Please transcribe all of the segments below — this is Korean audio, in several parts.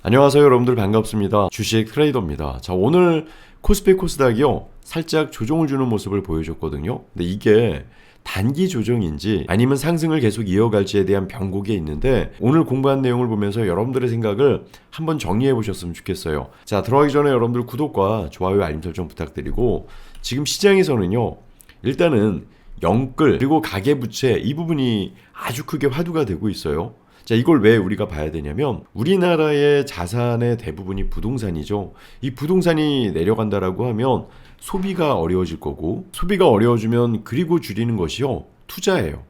안녕하세요 여러분들 반갑습니다. 주식 트레이더입니다. 자 오늘 코스피 코스닥이요 살짝 조정을 주는 모습을 보여줬거든요. 근데 이게 단기 조정인지 아니면 상승을 계속 이어갈지에 대한 변곡이 있는데 오늘 공부한 내용을 보면서 여러분들의 생각을 한번 정리해 보셨으면 좋겠어요. 자 들어가기 전에 여러분들 구독과 좋아요 알림 설정 부탁드리고 지금 시장에서는요 일단은 영끌 그리고 가계부채 이 부분이 아주 크게 화두가 되고 있어요. 자, 이걸 왜 우리가 봐야 되냐면 우리나라의 자산의 대부분이 부동산이죠. 이 부동산이 내려간다라고 하면 소비가 어려워질 거고 소비가 어려워지면 그리고 줄이는 것이요. 투자예요.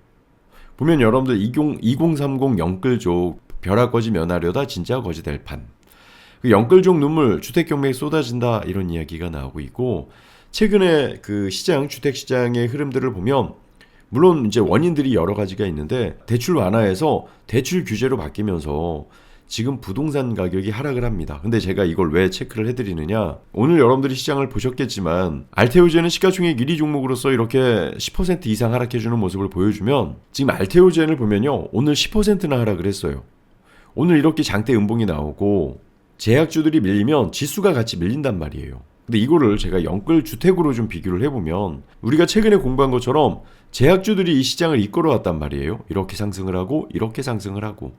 보면 여러분들 20, 2030 영끌족 벼락거지 면하려다 진짜 거지 될 판. 그 영끌족 눈물 주택 경매에 쏟아진다 이런 이야기가 나오고 있고 최근에 그 시장 주택 시장의 흐름들을 보면 물론 이제 원인들이 여러 가지가 있는데 대출 완화해서 대출 규제로 바뀌면서 지금 부동산 가격이 하락을 합니다. 근데 제가 이걸 왜 체크를 해드리느냐? 오늘 여러분들이 시장을 보셨겠지만 알테오젠은 시가총액 1위 종목으로서 이렇게 10% 이상 하락해주는 모습을 보여주면 지금 알테오젠을 보면요 오늘 10%나 하락을 했어요. 오늘 이렇게 장대 음봉이 나오고 제약주들이 밀리면 지수가 같이 밀린단 말이에요. 근데 이거를 제가 영끌 주택으로 좀 비교를 해보면 우리가 최근에 공부한 것처럼 제약주들이 이 시장을 이끌어왔단 말이에요. 이렇게 상승을 하고 이렇게 상승을 하고.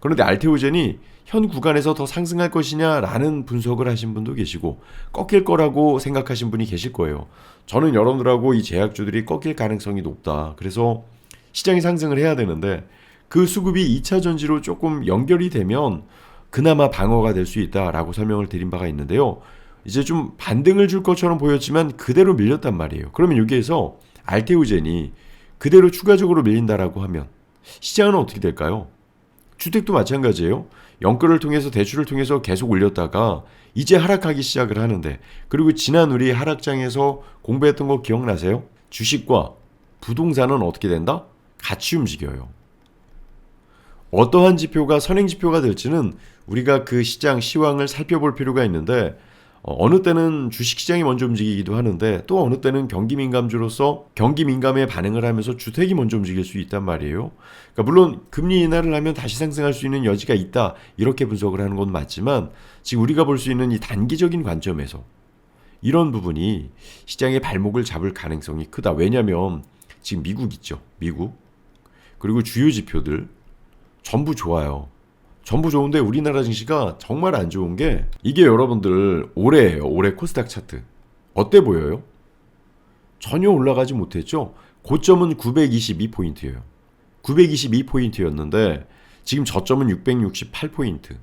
그런데 알테오젠이 현 구간에서 더 상승할 것이냐라는 분석을 하신 분도 계시고 꺾일 거라고 생각하신 분이 계실 거예요. 저는 여러분들하고 이 제약주들이 꺾일 가능성이 높다. 그래서 시장이 상승을 해야 되는데 그 수급이 2차 전지로 조금 연결이 되면 그나마 방어가 될 수 있다라고 설명을 드린 바가 있는데요. 이제 좀 반등을 줄 것처럼 보였지만 그대로 밀렸단 말이에요. 그러면 여기에서 알테우젠이 그대로 추가적으로 밀린다라고 하면 시장은 어떻게 될까요? 주택도 마찬가지예요. 영끌을 통해서 대출을 통해서 계속 올렸다가 이제 하락하기 시작을 하는데 그리고 지난 우리 하락장에서 공부했던 거 기억나세요? 주식과 부동산은 어떻게 된다? 같이 움직여요. 어떠한 지표가 선행 지표가 될지는 우리가 그 시장 시황을 살펴볼 필요가 있는데 어, 어느 때는 주식시장이 먼저 움직이기도 하는데 또 어느 때는 경기 민감주로서 경기 민감에 반응을 하면서 주택이 먼저 움직일 수 있단 말이에요. 그러니까 물론 금리 인하를 하면 다시 상승할 수 있는 여지가 있다 이렇게 분석을 하는 건 맞지만 지금 우리가 볼 수 있는 이 단기적인 관점에서 이런 부분이 시장의 발목을 잡을 가능성이 크다. 왜냐하면 지금 미국 있죠. 미국 그리고 주요 지표들 전부 좋아요. 전부 좋은데 우리나라 증시가 정말 안 좋은 게 이게 여러분들 올해예요. 올해 코스닥 차트. 어때 보여요? 전혀 올라가지 못했죠. 고점은 922포인트예요. 922포인트였는데 지금 저점은 668포인트.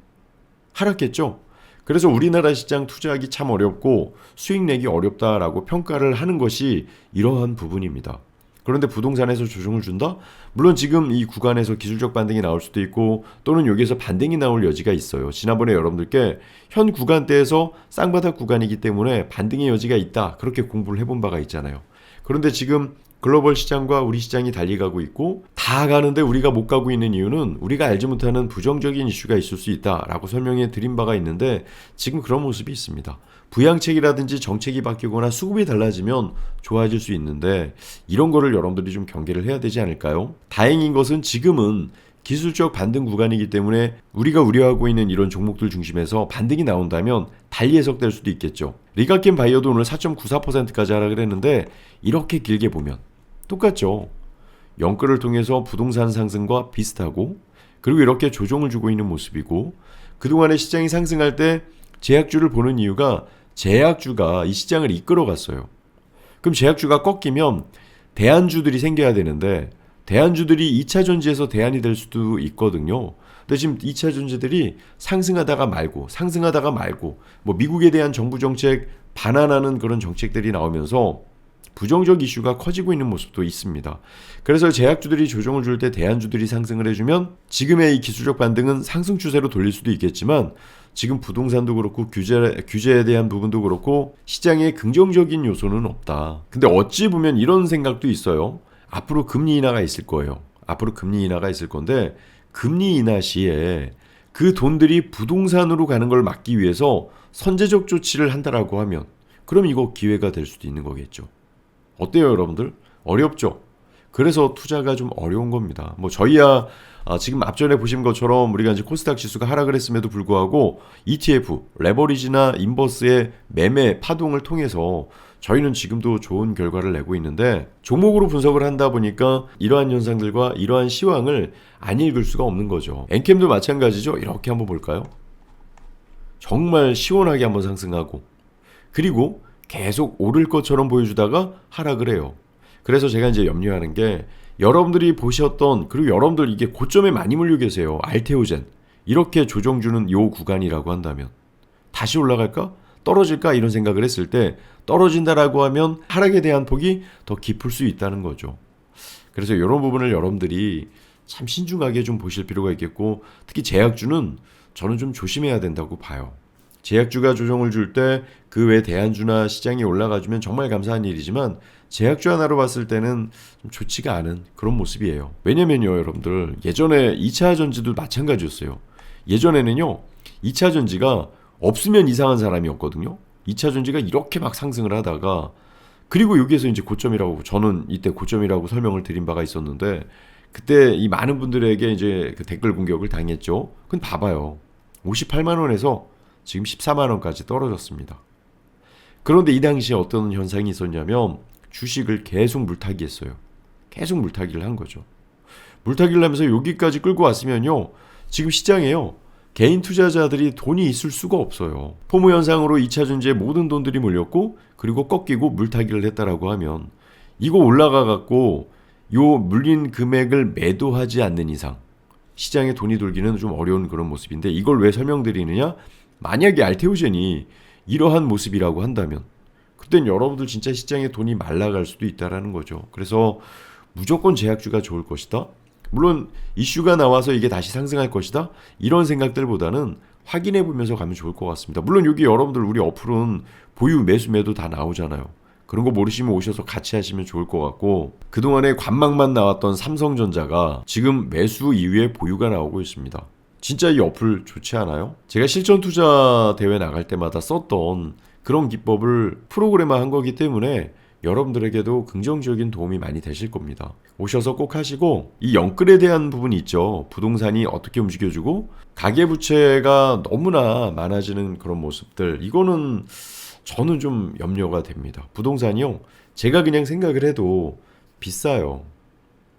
하락했죠? 그래서 우리나라 시장 투자하기 참 어렵고 수익 내기 어렵다라고 평가를 하는 것이 이러한 부분입니다. 그런데 부동산에서 조정을 준다? 물론 지금 이 구간에서 기술적 반등이 나올 수도 있고 또는 여기서 반등이 나올 여지가 있어요. 지난번에 여러분들께 현 구간대에서 쌍바닥 구간이기 때문에 반등의 여지가 있다. 그렇게 공부를 해본 바가 있잖아요. 그런데 지금 글로벌 시장과 우리 시장이 달리 가고 있고 다 가는데 우리가 못 가고 있는 이유는 우리가 알지 못하는 부정적인 이슈가 있을 수 있다라고 설명해 드린 바가 있는데 지금 그런 모습이 있습니다. 부양책이라든지 정책이 바뀌거나 수급이 달라지면 좋아질 수 있는데 이런 거를 여러분들이 좀 경계를 해야 되지 않을까요? 다행인 것은 지금은 기술적 반등 구간이기 때문에 우리가 우려하고 있는 이런 종목들 중심에서 반등이 나온다면 달리 해석될 수도 있겠죠. 리가켄 바이오도 오늘 4.94%까지 하락을 했는데 이렇게 길게 보면 똑같죠. 영끌을 통해서 부동산 상승과 비슷하고 그리고 이렇게 조정을 주고 있는 모습이고 그동안에 시장이 상승할 때 제약주를 보는 이유가 제약주가 이 시장을 이끌어 갔어요. 그럼 제약주가 꺾이면 대안주들이 생겨야 되는데 대안주들이 2차 전지에서 대안이 될 수도 있거든요. 근데 지금 2차 전지들이 상승하다가 말고 상승하다가 말고 뭐 미국에 대한 정부 정책 반환하는 그런 정책들이 나오면서 부정적 이슈가 커지고 있는 모습도 있습니다. 그래서 제약주들이 조정을 줄 때 대안주들이 상승을 해주면 지금의 이 기술적 반등은 상승 추세로 돌릴 수도 있겠지만 지금 부동산도 그렇고 규제, 규제에 대한 부분도 그렇고 시장에 긍정적인 요소는 없다. 근데 어찌 보면 이런 생각도 있어요. 앞으로 금리 인하가 있을 거예요. 앞으로 금리 인하가 있을 건데 금리 인하 시에 그 돈들이 부동산으로 가는 걸 막기 위해서 선제적 조치를 한다라고 하면 그럼 이거 기회가 될 수도 있는 거겠죠. 어때요, 여러분들? 어렵죠? 그래서 투자가 좀 어려운 겁니다. 뭐 저희야 아, 지금 앞전에 보신 것처럼 우리가 이제 코스닥 지수가 하락을 했음에도 불구하고 ETF, 레버리지나 인버스의 매매 파동을 통해서 저희는 지금도 좋은 결과를 내고 있는데 종목으로 분석을 한다 보니까 이러한 현상들과 이러한 시황을 안 읽을 수가 없는 거죠. 엔캠도 마찬가지죠. 이렇게 한번 볼까요? 정말 시원하게 한번 상승하고 그리고 계속 오를 것처럼 보여주다가 하락을 해요. 그래서 제가 이제 염려하는 게 여러분들이 보셨던 그리고 여러분들 이게 고점에 많이 물려 계세요. 알테오젠 이렇게 조정 주는 요 구간이라고 한다면 다시 올라갈까? 떨어질까? 이런 생각을 했을 때 떨어진다라고 하면 하락에 대한 폭이 더 깊을 수 있다는 거죠. 그래서 이런 부분을 여러분들이 참 신중하게 좀 보실 필요가 있겠고 특히 제약주는 저는 좀 조심해야 된다고 봐요. 제약주가 조정을 줄 때 그 외 대안주나 시장이 올라가주면 정말 감사한 일이지만 제약주 하나로 봤을 때는 좀 좋지가 않은 그런 모습이에요. 왜냐면요, 여러분들 예전에 2차 전지도 마찬가지였어요. 예전에는요, 2차 전지가 없으면 이상한 사람이었거든요. 2차 전지가 이렇게 막 상승을 하다가 그리고 여기에서 이제 고점이라고 저는 이때 고점이라고 설명을 드린 바가 있었는데 그때 이 많은 분들에게 이제 그 댓글 공격을 당했죠. 근데 봐봐요. 58만 원에서 지금 14만 원까지 떨어졌습니다. 그런데 이 당시에 어떤 현상이 있었냐면 주식을 계속 물타기 했어요. 계속 물타기를 한 거죠. 물타기를 하면서 여기까지 끌고 왔으면요. 지금 시장에요. 개인 투자자들이 돈이 있을 수가 없어요. 포모 현상으로 2차 전지에 모든 돈들이 몰렸고 그리고 꺾이고 물타기를 했다라고 하면 이거 올라가 갖고 요 물린 금액을 매도하지 않는 이상 시장에 돈이 돌기는 좀 어려운 그런 모습인데 이걸 왜 설명드리느냐? 만약에 알테오젠이 이러한 모습이라고 한다면 그땐 여러분들 진짜 시장에 돈이 말라갈 수도 있다라는 거죠. 그래서 무조건 제약주가 좋을 것이다. 물론 이슈가 나와서 이게 다시 상승할 것이다. 이런 생각들보다는 확인해 보면서 가면 좋을 것 같습니다. 물론 여기 여러분들 우리 어플은 보유 매수 매도 다 나오잖아요. 그런 거 모르시면 오셔서 같이 하시면 좋을 것 같고 그동안에 관망만 나왔던 삼성전자가 지금 매수 이후에 보유가 나오고 있습니다. 진짜 이 어플 좋지 않아요? 제가 실전 투자 대회 나갈 때마다 썼던 그런 기법을 프로그램화 한 거기 때문에 여러분들에게도 긍정적인 도움이 많이 되실 겁니다. 오셔서 꼭 하시고 이 영끌에 대한 부분이 있죠. 부동산이 어떻게 움직여주고 가계부채가 너무나 많아지는 그런 모습들 이거는 저는 좀 염려가 됩니다. 부동산이요. 제가 그냥 생각을 해도 비싸요.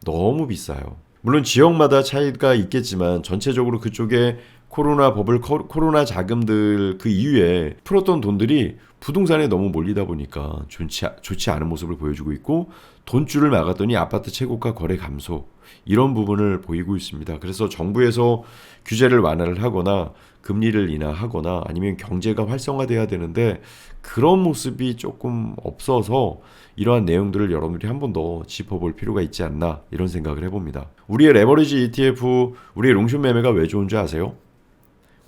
너무 비싸요. 물론 지역마다 차이가 있겠지만 전체적으로 그쪽에 코로나 버블 코로나 자금들 그 이후에 풀었던 돈들이 부동산에 너무 몰리다 보니까 좋지, 좋지 않은 모습을 보여주고 있고 돈줄을 막았더니 아파트 최고가 거래 감소 이런 부분을 보이고 있습니다. 그래서 정부에서 규제를 완화를 하거나 금리를 인하하거나 아니면 경제가 활성화돼야 되는데 그런 모습이 조금 없어서 이러한 내용들을 여러분들이 한 번 더 짚어볼 필요가 있지 않나 이런 생각을 해봅니다. 우리의 레버리지 ETF, 우리의 롱숏 매매가 왜 좋은지 아세요?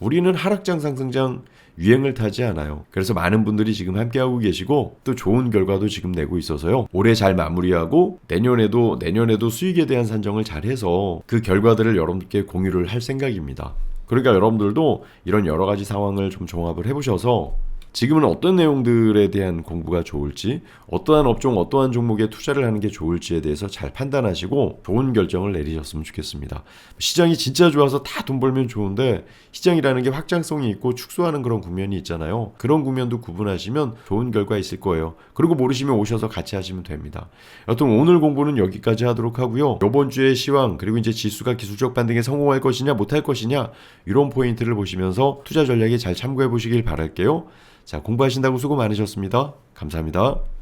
우리는 하락장 상승장 유행을 타지 않아요. 그래서 많은 분들이 지금 함께하고 계시고 또 좋은 결과도 지금 내고 있어서요. 올해 잘 마무리하고 내년에도 내년에도 수익에 대한 산정을 잘 해서 그 결과들을 여러분께 공유를 할 생각입니다. 그러니까 여러분들도 이런 여러 가지 상황을 좀 종합을 해보셔서 지금은 어떤 내용들에 대한 공부가 좋을지, 어떠한 업종, 어떠한 종목에 투자를 하는 게 좋을지에 대해서 잘 판단하시고 좋은 결정을 내리셨으면 좋겠습니다. 시장이 진짜 좋아서 다 돈 벌면 좋은데 시장이라는 게 확장성이 있고 축소하는 그런 국면이 있잖아요. 그런 국면도 구분하시면 좋은 결과 있을 거예요. 그리고 모르시면 오셔서 같이 하시면 됩니다. 여튼 오늘 공부는 여기까지 하도록 하고요. 이번 주의 시황 그리고 이제 지수가 기술적 반등에 성공할 것이냐 못할 것이냐 이런 포인트를 보시면서 투자 전략에 잘 참고해 보시길 바랄게요. 자, 공부하신다고 수고 많으셨습니다. 감사합니다.